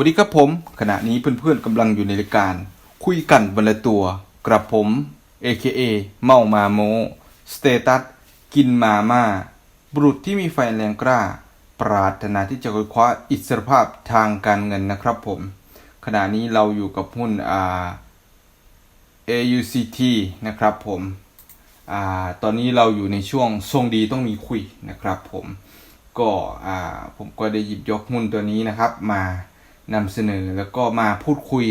สวัสดีครับผม ขณะนี้เพื่อนๆกำลังอยู่ในรายการ คุยกันวันละตัวกระผม AKA เมามาโมสเตตัสกินมาม่าบุรุษที่มีไฟแรงกล้า ปรารถนาที่จะค้นคว้าอิสรภาพทางการเงินนะครับผม ขณะนี้เราอยู่กับหุ้นอ่า AUCT นะครับผมอ่าตอนนี้เราอยู่ในช่วงทรงดีต้องมีคุยนะครับผม ก็อ่าผมก็ได้หยิบยกหุ้นตัวนี้นะครับมา นำเสนอแล้วก็มาพูดคุย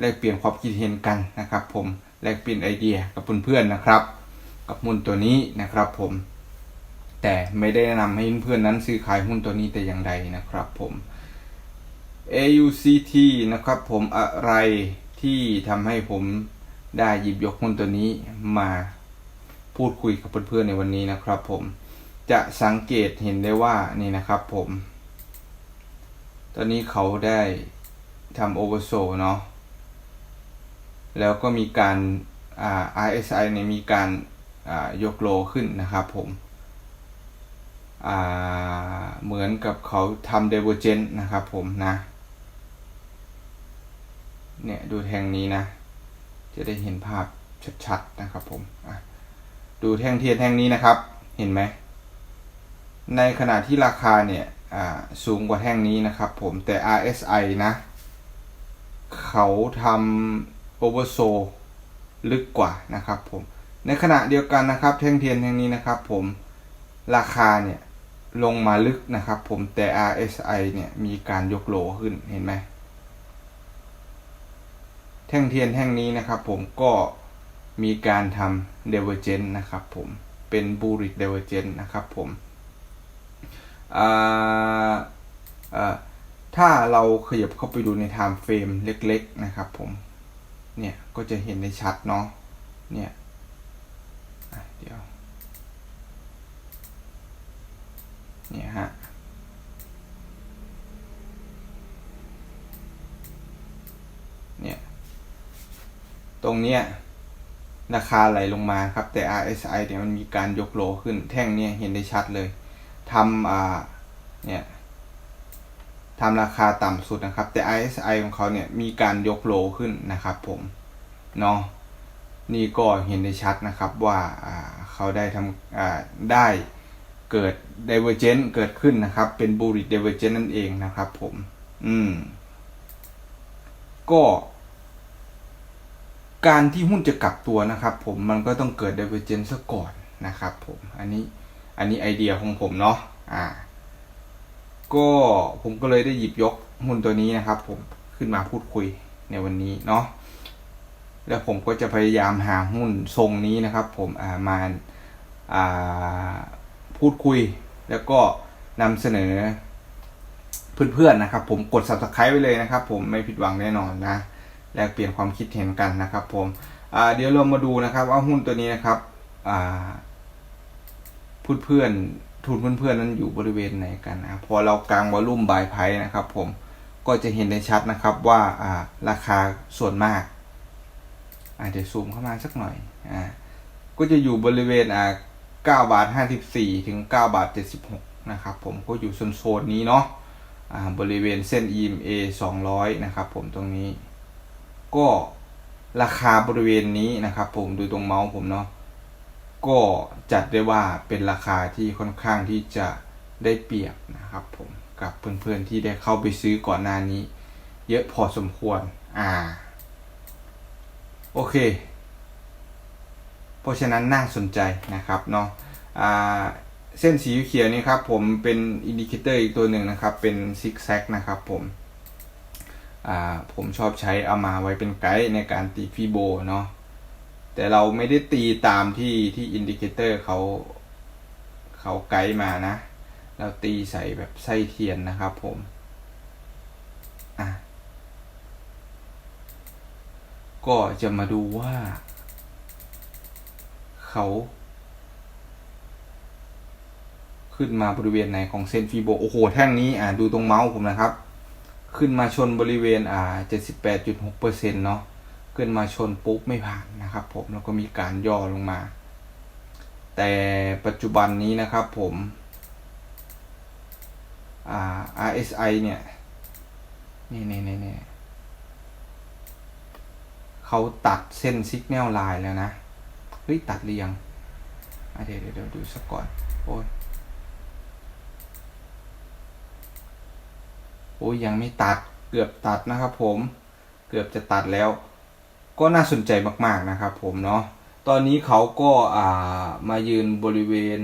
แลกเปลี่ยนความคิดเห็นกันนะครับ ผมแลกเปลี่ยนไอเดียกับเพื่อนๆนะครับ กับหุ้นตัวนี้นะครับผม แต่ไม่ได้แนะนำให้เพื่อนๆนั้นซื้อขายหุ้นตัวนี้แต่อย่างใดนะครับผม AUCT นะครับผมอะไรที่ทำให้ผมได้หยิบยกหุ้นตัวนี้มาพูดคุยกับเพื่อนๆในวันนี้นะครับ ผมจะสังเกตเห็นได้ว่านี่นะครับ ผม ตอนนี้เขาได้ทำโอเวอร์โซเนาะ แล้วก็มีการอ่า RSI เนี่ยมีการอ่ายกโลขึ้นนะครับผมอ่าเหมือนกับเขาทำ divergent นะครับผมนะ เนี่ยดูแท่งนี้นะ จะได้เห็นภาพชัดๆนะครับผมอะดูแท่งเทียนแท่งนี้นะครับ เห็นไหม ในขณะที่ราคาเนี่ย สูงกว่าแท่งนี้นะครับผมแต่ RSI นะ เขาทำโอเวอร์โซลึกกว่านะครับผม ในขณะเดียวกันนะครับ แท่งเทียนแท่งนี้นะครับผมราคาเนี่ยลงมาลึกนะครับผมแต่ RSI เนี่ยมีการยกโลขึ้นเห็นไหมแท่งเทียนแท่งนี้นะครับผมก็มีการทำ divergent นะครับผมเป็น bullish divergent นะครับผม ถ้าเราขยับเข้าไปดูใน time frame เล็กๆนะครับผม เนี่ย ก็จะเห็นได้ชัดเนาะ เนี่ยเดี๋ยว เนี่ยฮะเนี่ยตรงเนี้ยราคาไหลลงมาครับแต่ RSI เนี่ยมันมีการยกโลขึ้นแท่งเนี่ยเห็นได้ชัดเลย ทำอ่าเนี่ยทำราคาต่ำสุดนะครับ แต่ RSI ของเขาเนี่ยมีการยกโลขึ้นนะครับผมเนาะนี่ก็เห็นได้ชัดนะครับว่าเขาได้ทำได้เกิด divergent เกิดขึ้นนะครับ เป็น bullish divergent นั่นเองนะครับผม อืม ก็ การที่หุ้นจะกลับตัวนะครับ ผมมันก็ต้องเกิด divergent ซะก่อนนะครับ ผม อันนี้ อันนี้ไอเดียของผมเนาะอ่า ก็ผมก็เลยได้หยิบยกหุ้นตัวนี้นะครับ ผมขึ้นมาพูดคุยในวันนี้เนาะแล้วผมก็จะพยายามหาหุ้นทรงนี้นะครับ ผมอ่ามาอ่าพูดคุย แล้วก็นำเสนอเพื่อนๆนะครับ ผมกด subscribe ไว้เลยนะครับ ผมไม่ผิดหวังแน่นอนนะแลกเปลี่ยนความคิดเห็นกันนะครับ ผมเดี๋ยวเรามาดูนะครับ ว่าหุ้นตัวนี้นะครับ อ่าเพื่อนทุนเพื่อนๆนั้นอยู่บริเวณไหนกันนะพอเรากางวอลลุ่มบายไพนะครับ ผมก็จะเห็นได้ชัดนะครับว่าอ่าราคาส่วนมากอาจจะซูมเข้ามาสักหน่อยอ่าก็จะอยู่บริเวณอ่า9บาท54ถึง9บาท76นะครับผมก็อยู่โซนๆนี้เนาะอ่าบริเวณเส้น EMA 200นะครับผมตรงนี้ ก็ราคาบริเวณนี้นะครับ ผมดูตรงเมาส์ผมเนาะ ก็จัดได้ว่าเป็นราคาที่ค่อนข้างที่จะได้เปรียบนะครับผมกับเพื่อนๆที่ได้เข้าไปซื้อก่อนหน้านี้ เยอะพอสมควรอ่าโอเค เพราะฉะนั้นน่าสนใจนะครับเนาะอ่าเส้นสีเขียวนี่ครับผมเป็นอินดิเคเตอร์อีกตัวหนึ่งนะครับ เป็นซิกแซกนะครับผมอ่าผมชอบใช้เอามาไว้เป็นไกด์ในการตีฟีโบเนาะ แต่เราไม่ได้ตีตามที่ที่อินดิเคเตอร์เขาเขาไกด์มานะ เราตีใส่แบบไส้เทียนนะครับผมอะก็จะมาดูว่า เขา ขึ้นมาบริเวณไหนของเส้นฟีโบ โอ้โห แท่งนี้อ่าดูตรงเมาส์ผมนะครับ ขึ้นมาชนบริเวณอ่า 78.6%เนาะ ขึ้นมาชนปุ๊บไม่ผ่านนะครับ ผมแล้วก็มีการย่อลงมา แต่ปัจจุบันนี้นะครับผม RSI เนี่ยนี่นี่นี่นี่เขาตัดเส้นซิกแนลไลน์แล้วนะ เฮ้ย ตัดหรือยังเดี๋ยวเดี๋ยวเดี๋ยวดูสักก่อน โอ้ยโอ้ยยังไม่ตัดเกือบตัดนะครับผม เกือบจะตัดแล้ว ก็น่าสนใจมากๆนะครับผมเนาะตอนนี้เขาก็อ่ามายืนบริเวณ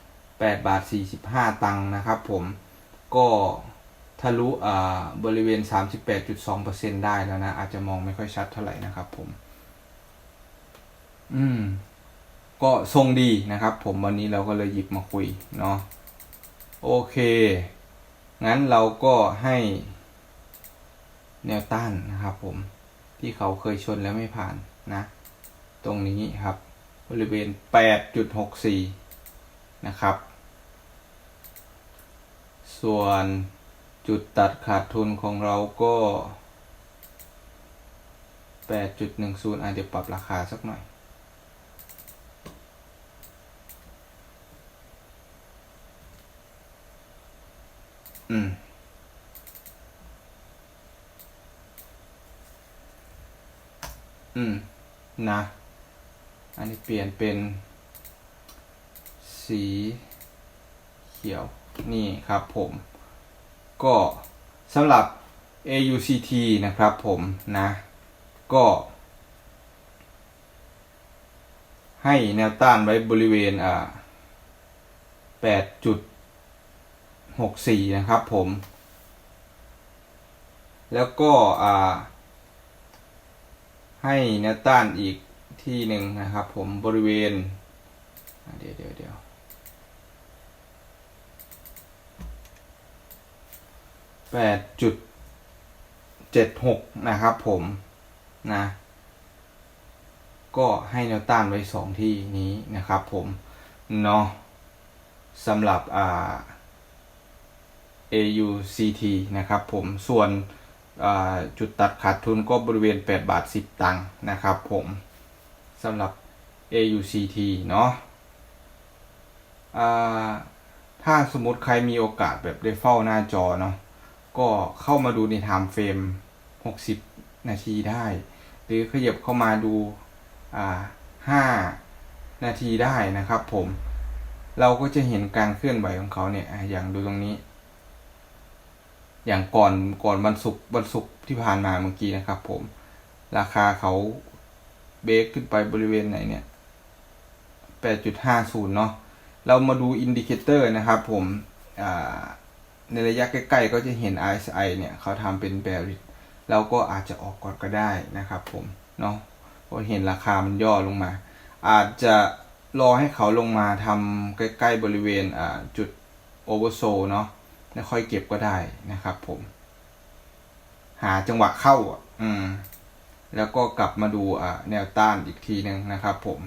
8 บาท 45 ตังค์นะครับผมก็ทะลุอ่าบริเวณ 38.2%ได้แล้วนะ อาจจะมองไม่ค่อยชัดเท่าไหร่นะครับผม อืม ก็ทรงดีนะครับผมวันนี้เราก็เลยหยิบมาคุยเนาะโอเค งั้นเราก็ให้แนวต้านนะครับผม ที่เขาเคยชนแล้วไม่ผ่านนะ ตรงนี้ครับ บริเวณ 8.64 นะครับ ส่วนจุดตัดขาดทุนของเราก็ 8.10อะเดียวปรับราคาสักหน่อยอืม อืม นะ อันนี้เปลี่ยนเป็น สีเขียว นี่ครับผม ก็สำหรับ AUCT นะครับผมนะ ก็ ให้แนวต้านไว้บริเวณอ่า8.64นะครับผม แล้วก็อ่า ให้แนวต้านอีกที่หนึ่งนะครับ ผมบริเวณเดี๋ยวเดี๋ยวเดี๋ยวแปดจุดเจ็ดหกนะครับผมนะ ก็ให้แนวต้านไว้สองที่นี้นะครับผมเนาะสำหรับอ่า AUCT นะครับผมส่วน จุดตัดขาดทุนก็บริเวณ 8 บาท 10 ตังค์นะครับผมสำหรับ AUCT เนาะถ้าสมมติใครมีโอกาสแบบได้เฝ้าหน้าจอเนาะก็เข้ามาดูในไทม์เฟรม 60 นาทีได้ หรือขยับเข้ามาดูอ่า5นาทีได้นะครับผม เราก็จะเห็นการเคลื่อนไหวของเขาเนี่ยอย่างดูตรงนี้ อย่างก่อนก่อนวันศุกร์วันศุกร์ที่ผ่านมาเมื่อกี้นะครับ ผม ราคาเขาเบรกขึ้นไปบริเวณไหนเนี่ย8.50เนาะเรามาดูอินดิเคเตอร์นะครับ ผมในระยะใกล้ๆก็จะเห็น RSI เนี่ยเขาทำเป็นแบริเราก็อาจจะออกก่อนก็ได้นะครับ ผมเนาะเพราะเห็นราคามันย่อลงมา อาจจะรอให้เขาลงมาทำใกล้ๆบริเวณจุดโอเวอร์โซเนาะ แล้วค่อยเก็บก็ได้นะครับ ผม หาจังหวะเข้าอืม แล้วก็กลับมาดูอ่าแนวต้านอีกทีหนึ่งนะครับ ผม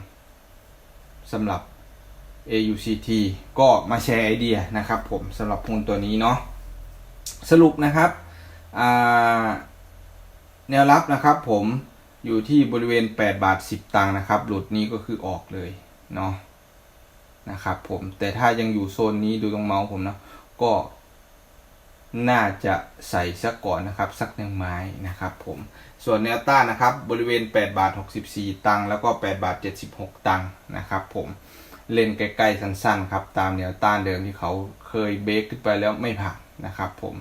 สำหรับ AUCT ก็มาแชร์ไอเดียนะครับ ผมสำหรับหุ้นตัวนี้เนาะสรุปนะครับแนวรับนะครับผมอยู่ที่บริเวณ 8 บาท 10 ตังค์นะครับ หลุดนี้ก็คือออกเลยเนาะนะครับผมแต่ถ้ายังอยู่โซนนี้ดูตรงเมาส์ผมเนาะก็ น่าจะใส่สักก่อนนะครับ สักหนึ่งไม้นะครับผมส่วนแนวต้านนะครับบริเวณ 8 บาท 64 ตังค์แล้วก็ 8 บาท 76 ตังค์นะครับผมเล่นใกล้ๆสั้นๆครับตามแนวต้านเดิมที่เขาเคยเบรกขึ้นไปแล้วไม่ผ่านนะครับผม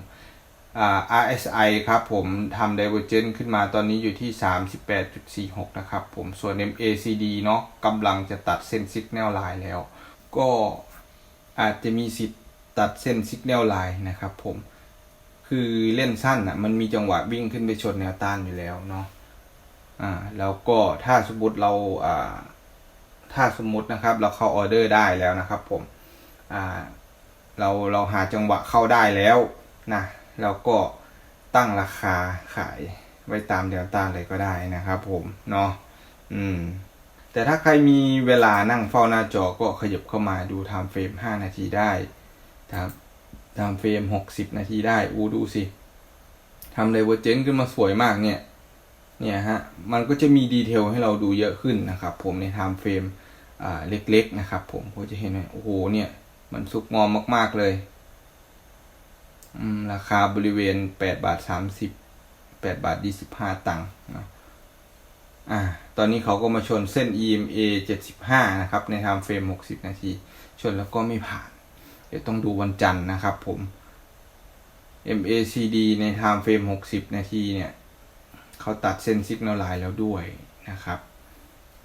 อ่า RSI ครับผมทำ Divergence ขึ้นมาตอนนี้อยู่ที่ 38.46 นะครับผมส่วน MACD เนาะกำลังจะตัดเส้น Signal Line แล้ว ก็อาจจะมีสิทธิ์ตัดเส้น Signal Line นะครับผม คือเล่นสั้นอะ มันมีจังหวะวิ่งขึ้นไปชนแนวต้านอยู่แล้วเนาะอ่า แล้วก็ถ้าสมมติเราอ่า ถ้าสมมตินะครับ เราเข้าออเดอร์ได้แล้วนะครับ ผม อ่า เราเราหาจังหวะเข้าได้แล้วนะเราก็ตั้งราคาขายไว้ตามแนวต้านเลยก็ได้นะครับ ผมเนาะอืม แต่ถ้าใครมีเวลานั่งเฝ้าหน้าจอก็ขยับเข้ามาดูไทม์เฟรม5นาทีได้ครับ ทำเฟรมหกสิบนาทีได้อูดูสิทำเลเวอร์เจนขึ้นมาสวยมากเนี่ย เนี่ยฮะ มันก็จะมีดีเทลให้เราดูเยอะขึ้นนะครับ ผมในทม์เฟรมอ่า เล็ก ๆ นะครับ ผมก็จะเห็นว่าโอ้โห เนี่ย มันสุกงอมมาก ๆ เลย อืม ราคาบริเวณแปดบาทสามสิบแปดบาทยี่สิบห้าตังค์นะอ่า ตอนนี้เขาก็มาชนเส้น EMA เจ็ดสิบห้านะครับ ในทม์เฟรมหกสิบนาที ชนแล้วก็ไม่ผ่าน เดี๋ยวต้องดูวันจันทร์นะครับผม MACD ในไทม์เฟรมหกสิบนาทีเนี่ย เขาตัดเส้น Signal Line แล้วด้วยนะครับ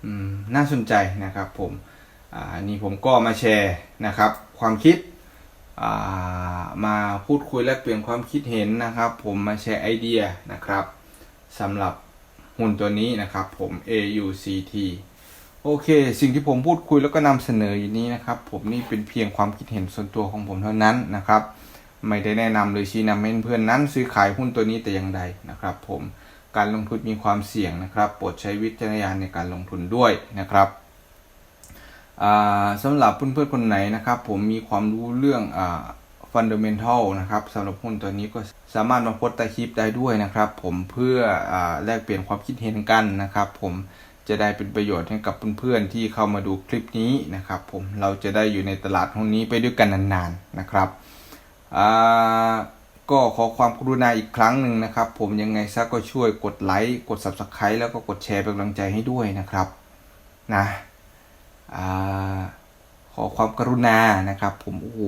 อืมน่าสนใจนะครับผมอ่าอันนี่ผมก็มาแชร์นะครับ ความคิดอ่ามาพูดคุยแลกเปลี่ยนความคิดเห็นนะครับ ผมมาแชร์ไอเดียนะครับสำหรับหุ่นตัวนี้นะครับผม AUCT โอเค สิ่งที่ผมพูดคุยแล้วก็นำเสนออยู่นี้นะครับ ผมนี่เป็นเพียงความคิดเห็นส่วนตัวของผมเท่านั้นนะครับ ไม่ได้แนะนำหรือชี้นำให้เพื่อนนั้นซื้อขายหุ้นตัวนี้แต่อย่างใดนะครับ ผมการลงทุนมีความเสี่ยงนะครับ โปรดใช้วิจารณญาณในการลงทุนด้วยนะครับอ่าสำหรับเพื่อนๆคนไหนนะครับ ผมมีความรู้เรื่องอ่าฟันเดเมนทัลนะครับสำหรับหุ้นตัวนี้ก็สามารถมาโพสต์ใต้คลิปได้ด้วยนะครับ ผมเพื่ออแลกเปลี่ยนความคิดเห็นกันนะครับ ผม จะได้เป็นประโยชน์ให้กับเพื่อนๆที่เข้ามาดูคลิปนี้นะครับผมเราจะได้อยู่ในตลาดหุ้นนี้ไปด้วยกันนานๆนะครับก็ขอความกรุณาอีกครั้งหนึ่งนะครับ ผมยังไงซะก็ช่วยกดไลค์กด Subscribe แล้วก็กดแชร์เป็นกำลังใจให้ด้วยนะครับนะอขอความกรุณานะครับ ผมโอ้โห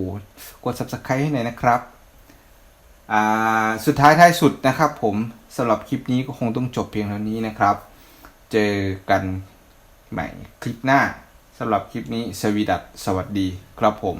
กด Subscribe ให้หน่อยนะครับสุดท้ายท้ายสุดนะครับ ผมสำหรับคลิปนี้ก็คงต้องจบเพียงเท่านี้นะครับ เจอกันใหม่คลิปหน้าสำหรับคลิปนี้สวีดัตสวัสดีครับผม